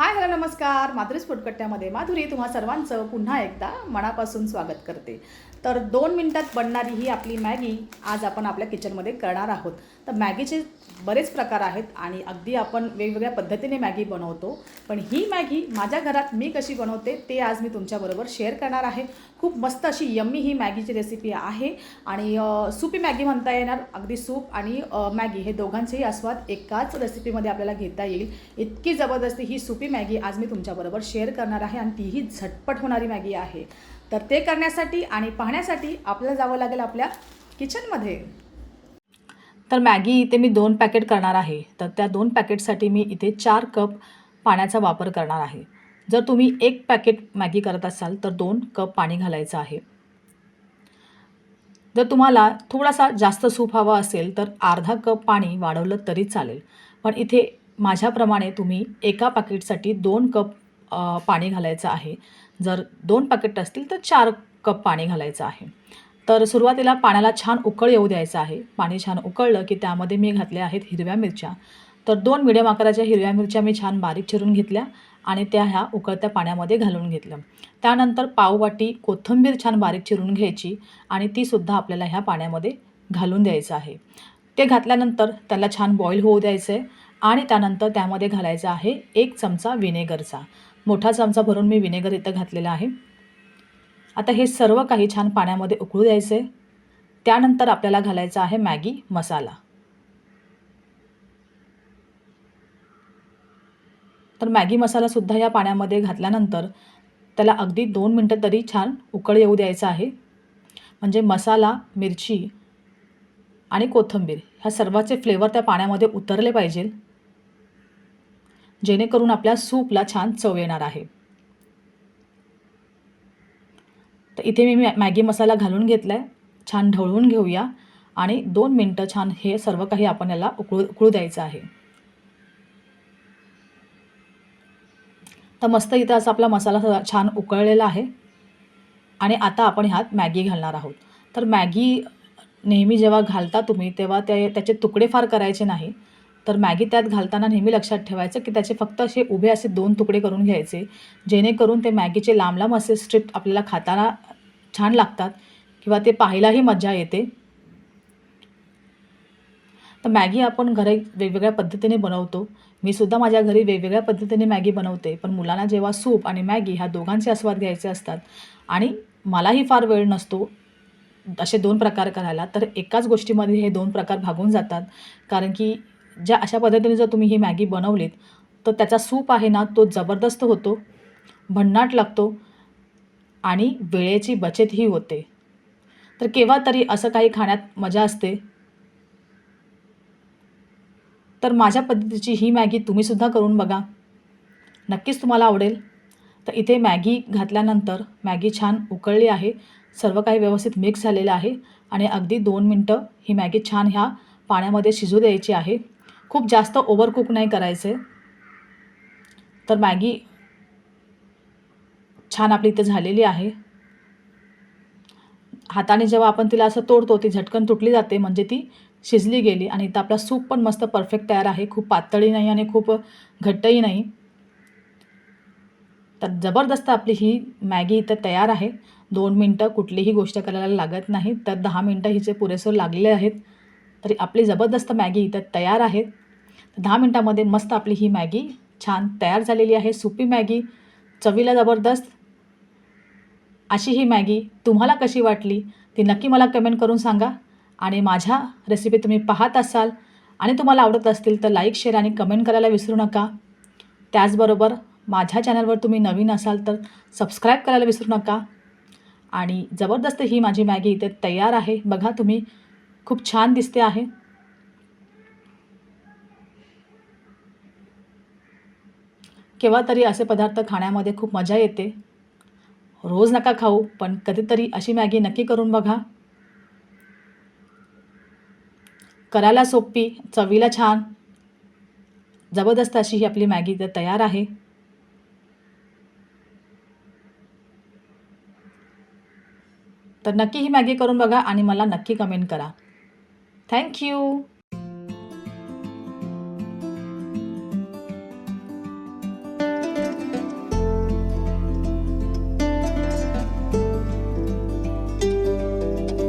Hi hello नमस्कार. माधुरी स्फोटकट्ट्यामध्ये माधुरी तुम्हा सर्वांचं पुन्हा एकदा मनापासून स्वागत करते. तर दोन मिनटात बनणारी ही आपली मॅगी आज आपण आपल्या किचनमध्ये करणार आहोत. तर मॅगीचे बरेच प्रकार आहेत आणि अगदी आपण वेगवेगळ्या पद्धतीने मॅगी बनवतो. पण ही मॅगी माझ्या घरात मी कशी बनवते ते आज मी तुमच्याबरोबर शेअर करणार आहे. खूप मस्त अशी यम्मी ही मॅगीची रेसिपी आहे आणि सुपी मॅगी म्हणता येणार. अगदी सूप आणि मॅगी हे दोघांचेही आस्वाद एकाच रेसिपीमध्ये आपल्याला घेता येईल. इतकी जबरदस्ती ही सुपी मॅगी आज मी तुमच्याबरोबर शेअर करणार आहे आणि तीही झटपट होणारी मॅगी आहे. तर ते करण्यासाठी आणि पाहण्यासाठी आपल्याला जावं लागेल आपल्या किचनमध्ये. तर मॅगी इथे मी दोन पॅकेट करणार आहे. तर त्या दोन पॅकेटसाठी मी इथे चार कप पाण्याचा वापर करणार आहे. जर तुम्ही एक पॅकेट मॅगी करत असाल तर दोन कप पाणी घालायचं आहे. जर तुम्हाला थोडासा जास्त सूप हवा असेल तर अर्धा कप पाणी वाढवलं तरी चालेल. पण इथे माझ्याप्रमाणे तुम्ही एका पॅकेटसाठी दोन कप पाणी घालायचं आहे. जर दोन पॅकेट असतील तर चार कप पाणी घालायचं आहे. तर सुरुवातीला पाण्याला छान उकळ येऊ द्यायचं आहे. पाणी छान उकळलं की त्यामध्ये मी घातल्या आहेत हिरव्या मिरच्या. तर दोन मिडियम आकाराच्या हिरव्या मिरच्या मी छान बारीक चिरून घेतल्या आणि त्या ह्या उकळत्या पाण्यामध्ये घालून घेतल्या. त्यानंतर पाववाटी कोथिंबीर छान बारीक चिरून घ्यायची आणि तीसुद्धा आपल्याला ह्या पाण्यामध्ये घालून द्यायचं आहे. ते घातल्यानंतर त्याला छान बॉईल होऊ द्यायचं आहे आणि त्यानंतर त्यामध्ये घालायचा आहे एक चमचा विनेगरचा मोठा चमचा भरून मी विनेगर इथं घातलेला आहे. आता हे सर्व काही छान पाण्यामध्ये उकळू द्यायचं आहे त्यानंतर आपल्याला घालायचा आहे मॅगी मसाला. तर मॅगी मसालासुद्धा या पाण्यामध्ये घातल्यानंतर त्याला अगदी दोन मिनटं तरी छान उकळ येऊ द्यायचं आहे. म्हणजे मसाला मिरची आणि कोथिंबीर ह्या सर्वाचे फ्लेवर त्या पाण्यामध्ये उतरले पाहिजे. जेणेकरून आपल्या सूपला छान चव येणार आहे. तर इथे मी मॅगी मसाला घालून घेतला आहे छान ढवळून घेऊया आणि दोन मिनटं छान हे सर्व काही आपण याला उकळू उकळू द्यायचं आहे. तर मस्त इथं असा आपला मसाला छान उकळलेला आहे आणि आता आपण ह्यात मॅगी घालणार आहोत. तर मॅगी नेहमी जेव्हा घालता तुम्ही तेव्हा ते त्याचे तुकडे फार करायचे नाही. तर मॅगी त्यात घालताना नेहमी लक्षात ठेवायचं की त्याचे फक्त असे उभे असे दोन तुकडे करून घ्यायचे जेणेकरून ते मॅगीचे लांब लांब असे स्ट्रिप आपल्याला खाताना छान लागतात किंवा ते पाहायलाही मजा येते. तर मॅगी आपण घरी वेगवेगळ्या पद्धतीने बनवतो. मी सुद्धा माझ्या घरी वेगवेगळ्या पद्धतीने मॅगी बनवते पण मुलांना जेव्हा सूप आणि मॅगी ह्या दोघांचे आस्वाद घ्यायचे असतात आणि मलाही फार वेळ नसतो असे दोन प्रकार करायला तर एकाच गोष्टीमध्ये हे दोन प्रकार भागून जातात. कारण की ज्या अशा पद्धतीने जर तुम्ही ही मॅगी बनवलीत तर त्याचा सूप आहे ना तो जबरदस्त होतो भन्नाट लागतो आणि वेळेची बचतही होते. तर केव्हा तरी असं काही खाण्यात मजा असते. तर माझ्या पद्धतीची ही मॅगी तुम्हीसुद्धा करून बघा. नक्कीच तुम्हाला आवडेल. तर इथे मॅगी घातल्यानंतर मॅगी छान उकळली आहे सर्व काही व्यवस्थित मिक्स झालेलं आहे आणि अगदी दोन मिनटं ही मॅगी छान ह्या पाण्यामध्ये शिजू द्यायची आहे. खूप जास्त ओव्हरकुक नाही करायचे. तर मॅगी छान आपली इथे झालेली आहे. हाताने जेव्हा आपण तिला असं तोडतो ती झटकन तुटली जाते म्हणजे ती शिजली गेली आणि इथं आपला सूप पण मस्त परफेक्ट तयार आहे. खूप पातळी नाही आणि खूप घट्टही नाही. तर जबरदस्त आपली ही मॅगी इथं तयार आहे. दोन मिनटं कुठलीही गोष्ट करायला लागत नाही तर दहा मिनटं हिचे पुरेसे लागले आहेत. तरी आपली जबरदस्त मॅगी इथं तयार आहेत दहा मिनटामध्ये मस्त आपली ही मॅगी छान तयार झालेली आहे सुपी मॅगी चवीला जबरदस्त. अशी ही मॅगी तुम्हाला कशी वाटली ती नक्की मला कमेंट करून सांगा आणि माझ्या रेसिपी तुम्ही पाहत असाल आणि तुम्हाला आवडत असतील तर लाईक शेअर आणि कमेंट करायला विसरू नका. त्याचबरोबर माझ्या चॅनलवर तुम्ही नवीन असाल तर सबस्क्राईब करायला विसरू नका. आणि जबरदस्त ही माझी मॅगी इथे तयार आहे. बघा तुम्ही खूप छान दिसते आहे. केव्हा तरी असे पदार्थ खाण्यामध्ये खूप मजा येते. रोज नका खाऊ पण कधीतरी अशी मॅगी नक्की करून बघा. करायला सोपी चवीला छान जबरदस्त अशी ही आपली मॅगी तर तयार आहे. तर नक्की ही मॅगी करून बघा आणि मला नक्की कमेंट करा. थँक्यू